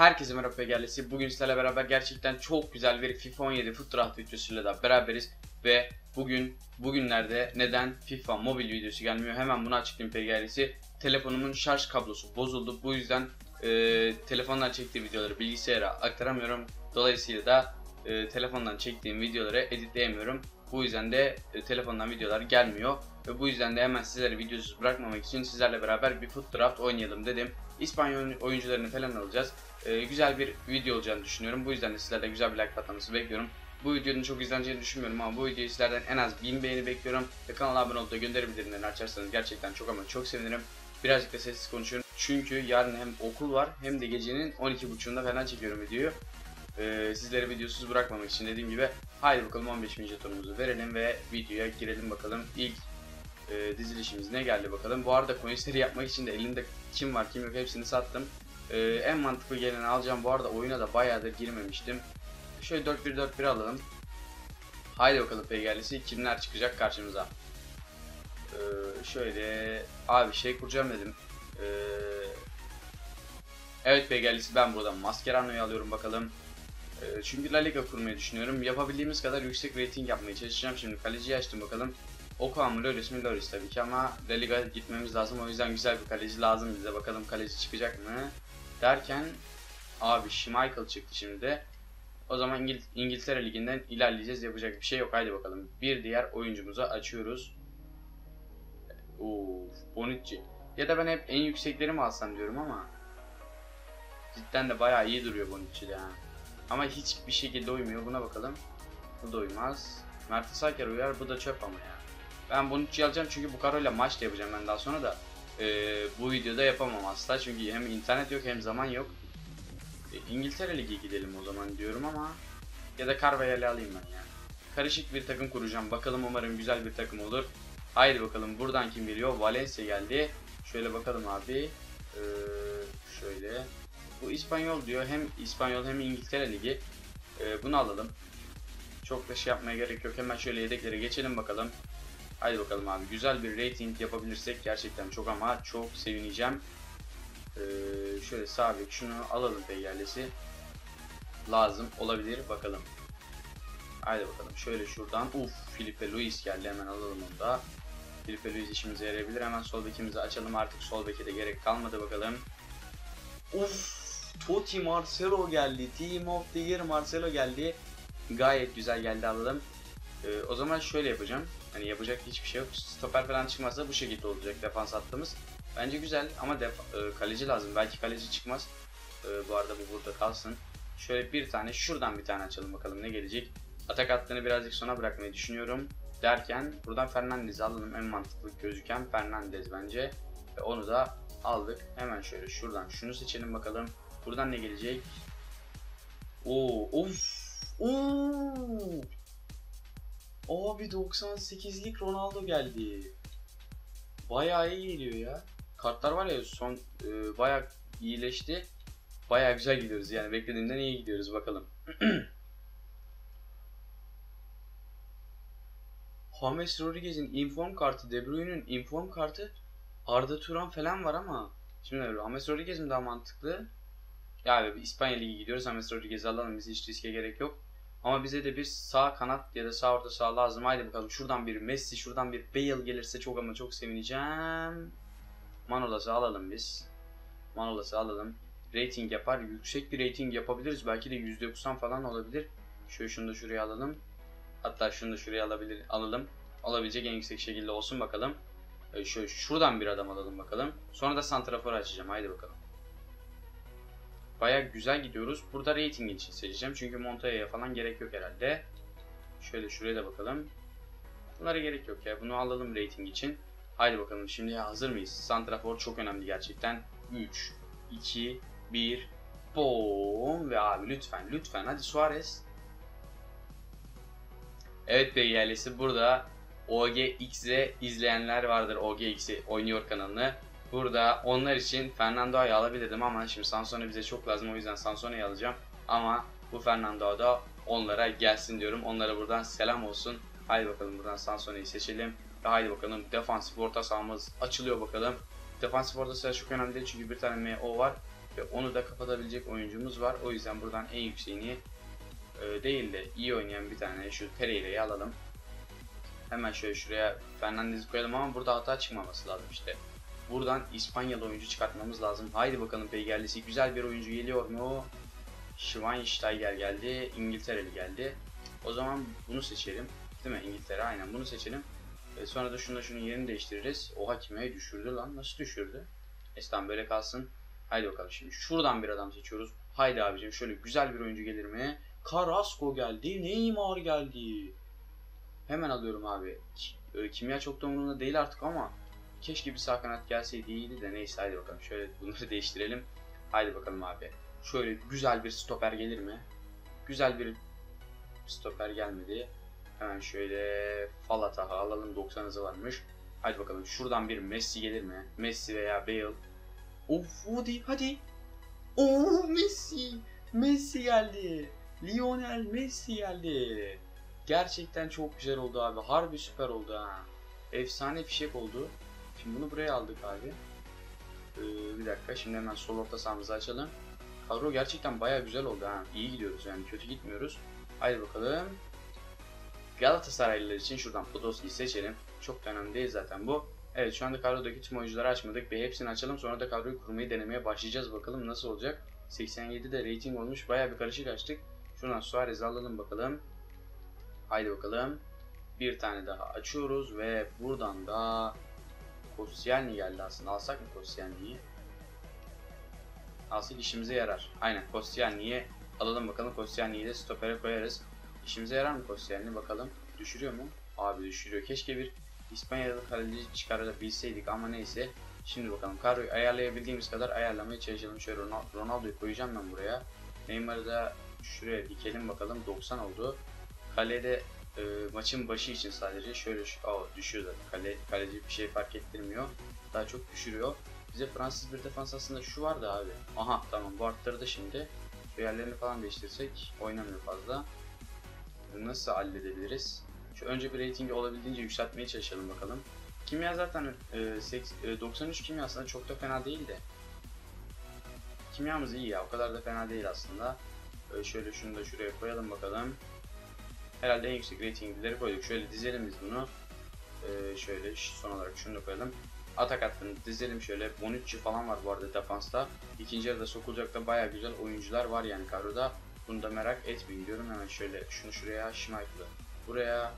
Herkese merhaba PGL'si. Bugün sizlerle beraber gerçekten çok güzel bir FIFA 17 Foot Draft videosuyla da beraberiz. Ve bugün, bugünlerde neden FIFA mobil videosu gelmiyor hemen bunu açıklayayım PGL'si. Telefonumun şarj kablosu bozuldu. Bu yüzden e, telefondan çektiğim videoları bilgisayara aktaramıyorum. Dolayısıyla da e, telefondan çektiğim videoları editleyemiyorum. Bu yüzden de e, telefondan videolar gelmiyor. Ve bu yüzden de hemen sizlere videosuz bırakmamak için sizlerle beraber bir foot draft oynayalım dedim. İspanyol oyuncularını falan alacağız. E, güzel bir video olacağını düşünüyorum. Bu yüzden de sizlerden güzel bir like atmanızı bekliyorum. Bu videonun çok izleneceğini düşünmüyorum ama bu videoyu sizlerden en az 1000 beğeni bekliyorum. Ve kanala abone olup da gönderi açarsanız gerçekten çok ama çok sevinirim. Birazcık da sessiz konuşuyorum. Çünkü yarın hem okul var hem de gecenin 12.30'unda falan çekiyorum videoyu. Ee, sizleri videosuz bırakmamak için dediğim gibi haydi bakalım 15. jetonumuzu verelim ve videoya girelim bakalım. İlk e, dizilişimiz ne geldi bakalım. Bu arada coinsleri yapmak için de elimde kim var kim yok hepsini sattım. Ee, en mantıklı geleni alacağım. Bu arada oyuna da bayağıdır girmemiştim. Şöyle 4-1-4-1 alalım. Haydi bakalım PGL'si kimler çıkacak karşımıza. Ee, şöyle abi şey kuracağım dedim. Ee, evet PGL'si ben buradan Mascherano'yu alıyorum bakalım. Ee, çünkü La Liga kurmayı düşünüyorum. Yapabildiğimiz kadar yüksek rating yapmaya çalışacağım. Şimdi kaleciyi açtım bakalım. Okan mı Loris mi Loris tabii ki ama La Liga gitmemiz lazım. O yüzden güzel bir kaleci lazım bize. Bakalım kaleci çıkacak mı? Derken abi Schmeichel çıktı şimdi de. O zaman İngil İngiltere Ligi'nden ilerleyeceğiz. Yapacak bir şey yok. Haydi bakalım. Bir diğer oyuncumuzu açıyoruz. Uf, Bonucci. Ya da ben hep en yüksekleri mi alsam diyorum ama cidden de bayağı iyi duruyor Bonucci de ha. Ama hiçbir şekilde uymuyor. Buna bakalım. Bu da uymaz. Mertesaker uyar. Bu da çöp ama ya. Ben Bonucci'yi alacağım çünkü bu karoyla maç da yapacağım ben daha sonra da. Ee, bu videoda yapamam asla çünkü hem internet yok hem zaman yok. E, İngiltere Ligi gidelim o zaman diyorum ama ya da Carvajal'i alayım ben ya. Karışık bir takım kuracağım. Bakalım umarım güzel bir takım olur. Haydi bakalım buradan kim geliyor? Valencia geldi. Şöyle bakalım abi. Ee, şöyle. Bu İspanyol diyor. Hem İspanyol hem İngiltere Ligi. Ee, bunu alalım. Çok da şey yapmaya gerek yok. Hemen şöyle yedeklere geçelim bakalım. Haydi bakalım abi. Güzel bir rating yapabilirsek gerçekten çok ama çok sevineceğim. Ee, şöyle sabit şunu alalım peyyalesi. Lazım olabilir bakalım. Haydi bakalım şöyle şuradan. Uf Felipe Luis geldi hemen alalım onu da. Felipe Luis işimize yarayabilir. Hemen sol bekimizi açalım artık sol beke de gerek kalmadı bakalım. Uf Totti Marcelo geldi. Team of the Year Marcelo geldi. Gayet güzel geldi alalım. Ee, o zaman şöyle yapacağım. Hani yapacak hiçbir şey yok. Stoper falan çıkmazsa bu şekilde olacak defans attığımız. Bence güzel ama def e, kaleci lazım. Belki kaleci çıkmaz. E, bu arada bu burada kalsın. Şöyle bir tane şuradan bir tane açalım bakalım ne gelecek. Atak hattını birazcık sona bırakmayı düşünüyorum. Derken buradan Fernandez'i alalım. En mantıklı gözüken Fernandez bence. Ve onu da aldık. Hemen şöyle şuradan şunu seçelim bakalım. Buradan ne gelecek? Oo, of. Oo. Abi 98'lik Ronaldo geldi. Bayağı iyi geliyor ya. Kartlar var ya son e, bayağı iyileşti. Bayağı güzel gidiyoruz yani beklediğimden iyi gidiyoruz bakalım. James Rodriguez'in inform kartı, De Bruyne'nin inform kartı, Arda Turan falan var ama şimdi James Rodriguez mi daha mantıklı? Ya abi İspanya Ligi gidiyoruz. James Rodriguez'i alalım. Biz hiç riske gerek yok. Ama bize de bir sağ kanat ya da sağ orta sağ lazım. Haydi bakalım şuradan bir Messi, şuradan bir Bale gelirse çok ama çok sevineceğim. Manolas'ı alalım biz. Manolas'ı alalım. Rating yapar. Yüksek bir rating yapabiliriz. Belki de %90 falan olabilir. Şöyle şunu da şuraya alalım. Hatta şunu da şuraya alabilir, alalım. Alabilecek en yüksek şekilde olsun bakalım. Ee, şöyle şuradan bir adam alalım bakalım. Sonra da santrafor açacağım. Haydi bakalım. Baya güzel gidiyoruz. Burada rating için seçeceğim. Çünkü Montoya'ya falan gerek yok herhalde. Şöyle şuraya da bakalım. Bunlara gerek yok ya. Bunu alalım rating için. Haydi bakalım şimdi hazır mıyız? Santrafor çok önemli gerçekten. 3, 2, 1, boom ve abi lütfen lütfen hadi Suarez. Evet bey yerlisi burada OGX'e izleyenler vardır. OGX'i oynuyor kanalını. Burada onlar için Fernando'yu alabilirdim ama şimdi Sansone bize çok lazım o yüzden Sansone'yi alacağım. Ama bu Fernando da onlara gelsin diyorum. Onlara buradan selam olsun. Haydi bakalım buradan Sansone'yi seçelim. Ve haydi bakalım defansif orta sahamız açılıyor bakalım. Defansif orta saha çok önemli değil çünkü bir tane MO var. Ve onu da kapatabilecek oyuncumuz var. O yüzden buradan en yükseğini e, değil de iyi oynayan bir tane şu Pereira'yı alalım. Hemen şöyle şuraya Fernandez'i koyalım ama burada hata çıkmaması lazım işte. Buradan İspanyalı oyuncu çıkartmamız lazım. Haydi bakalım peygerlisi güzel bir oyuncu geliyor mu? Schweinsteiger geldi. İngiltereli geldi. O zaman bunu seçelim. Değil mi? İngiltere aynen bunu seçelim. E, sonra da şunu şunun yerini değiştiririz. Oha kime düşürdü lan? Nasıl düşürdü? Estan böyle kalsın. Haydi bakalım şimdi şuradan bir adam seçiyoruz. Haydi abicim şöyle güzel bir oyuncu gelir mi? Carrasco geldi. Neymar geldi. Hemen alıyorum abi. K- Kimya çok da umurumda değil artık ama keşke bir sağ kanat gelseydi iyiydi de neyse haydi bakalım. Şöyle bunları değiştirelim. Haydi bakalım abi. Şöyle güzel bir stoper gelir mi? Güzel bir stoper gelmedi. Hemen şöyle Falatah'ı alalım. 90 hızı varmış. Hadi bakalım şuradan bir Messi gelir mi? Messi veya Bale. Of hadi hadi. Oo Messi. Messi geldi. Lionel Messi geldi. Gerçekten çok güzel oldu abi. Harbi süper oldu ha. Efsane fişek oldu. Şimdi bunu buraya aldık abi. Ee, bir dakika şimdi hemen sol orta sahamızı açalım. Kadro gerçekten baya güzel oldu ha. İyi gidiyoruz yani kötü gitmiyoruz. Haydi bakalım. Galatasaraylılar için şuradan Podolski'yi seçelim. Çok da önemli değil zaten bu. Evet şu anda kadrodaki tüm oyuncuları açmadık. Bir hepsini açalım sonra da kadroyu kurmayı denemeye başlayacağız. Bakalım nasıl olacak. 87 de rating olmuş. Baya bir karışık açtık. Şuradan Suarez'i alalım bakalım. Haydi bakalım. Bir tane daha açıyoruz ve buradan da Koscielny geldi aslında. Alsak mı Koscielny'yi? Alsak işimize yarar. Aynen Koscielny'yi alalım bakalım. Koscielny'yi de stopere koyarız. İşimize yarar mı Koscielny bakalım. Düşürüyor mu? Abi düşürüyor. Keşke bir İspanyalı kaleci çıkarabilseydik ama neyse. Şimdi bakalım kadroyu ayarlayabildiğimiz kadar ayarlamaya çalışalım. Şöyle Ronaldo'yu koyacağım ben buraya. Neymar'ı da şuraya dikelim bakalım. 90 oldu. Kalede e, maçın başı için sadece şöyle şu, oh, düşüyor zaten. Kale, kaleci bir şey fark ettirmiyor. Daha çok düşürüyor. Bize Fransız bir defans aslında şu vardı abi. Aha tamam bu arttırdı şimdi. Şu yerlerini falan değiştirsek oynamıyor fazla. Nasıl halledebiliriz? Şu önce bir ratingi olabildiğince yükseltmeye çalışalım bakalım. Kimya zaten e, 80, e, 93 kimya aslında çok da fena değil de. Kimyamız iyi ya o kadar da fena değil aslında. E, şöyle şunu da şuraya koyalım bakalım. Herhalde en yüksek ratingleri koyduk. Şöyle dizelim biz bunu. E, şöyle son olarak şunu da koyalım. Atak hattını dizelim şöyle. Bonucci falan var bu arada defansta. İkinci yarıda sokulacak da baya güzel oyuncular var yani kadroda. Bunu da merak etmeyin diyorum. Hemen şöyle şunu şuraya Schmeichel'ı buraya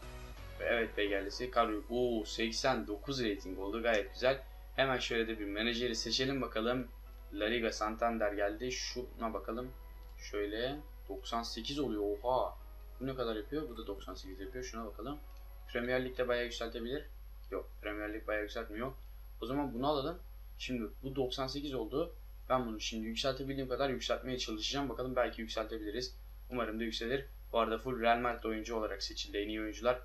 Evet Peygerlisi kadroyu Oo 89 rating oldu gayet güzel. Hemen şöyle de bir menajeri seçelim bakalım. La Liga Santander geldi. Şuna bakalım. Şöyle 98 oluyor. Oha. Bu ne kadar yapıyor? Bu da 98 yapıyor. Şuna bakalım. Premier Lig'de bayağı yükseltebilir. Yok. Premier Lig bayağı yükseltmiyor. O zaman bunu alalım. Şimdi bu 98 oldu. Ben bunu şimdi yükseltebildiğim kadar yükseltmeye çalışacağım. Bakalım belki yükseltebiliriz. Umarım da yükselir. Bu arada full Real Madrid oyuncu olarak seçildi en iyi oyuncular.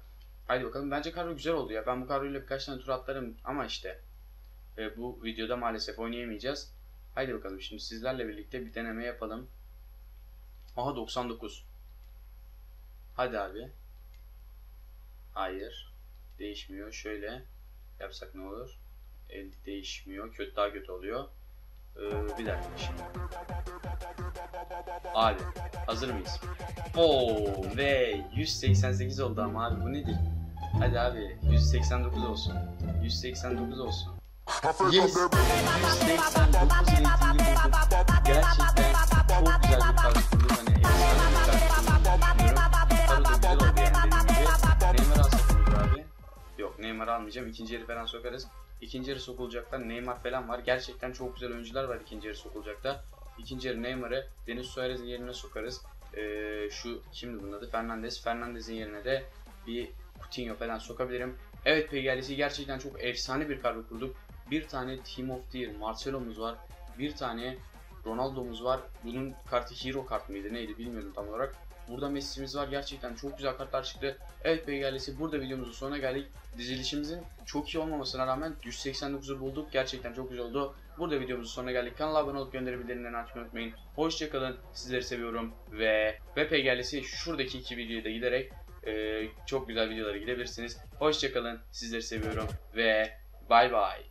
Haydi bakalım. Bence kadro güzel oldu ya. Ben bu kadroyla birkaç tane tur atlarım ama işte e, bu videoda maalesef oynayamayacağız. Haydi bakalım şimdi sizlerle birlikte bir deneme yapalım. Aha 99. Hadi abi. Hayır. Değişmiyor. Şöyle yapsak ne olur? El değişmiyor. Kötü daha kötü oluyor. Ee, bir dakika şimdi. Abi hazır mıyız? Oo ve 188 oldu ama abi bu nedir? Hadi abi 189 olsun. 189 olsun. Yes! 189 ratingi bulduk. Gerçekten çok güzel bir kurduk. Hani Yok Neymar almayacağım. İkinci yarı falan sokarız. İkinci yarı sokulacakta Neymar falan var. Gerçekten çok güzel oyuncular var ikinci yarı sokulacakta. İkinci yarı Neymar'ı Deniz Suarez'in yerine sokarız. Ee, şu kimdi bunun adı? Fernandez. Fernandez'in yerine de bir Coutinho falan sokabilirim. Evet PGL'si gerçekten çok efsane bir kadro kurduk. Bir tane Team of the Year Marcelo'muz var. Bir tane Ronaldo'muz var. Bunun kartı Hero kart mıydı neydi bilmiyorum tam olarak. Burada Messi'miz var. Gerçekten çok güzel kartlar çıktı. Evet PGL'si burada videomuzun sonuna geldik. Dizilişimizin çok iyi olmamasına rağmen 189'u bulduk. Gerçekten çok güzel oldu. Burada videomuzun sonuna geldik. Kanala abone olup gönderi bildirimlerini açmayı unutmayın. Hoşçakalın. Sizleri seviyorum. Ve ve PGL'si şuradaki iki videoya da giderek e, çok güzel videolara gidebilirsiniz. Hoşçakalın. Sizleri seviyorum. Ve bay bay.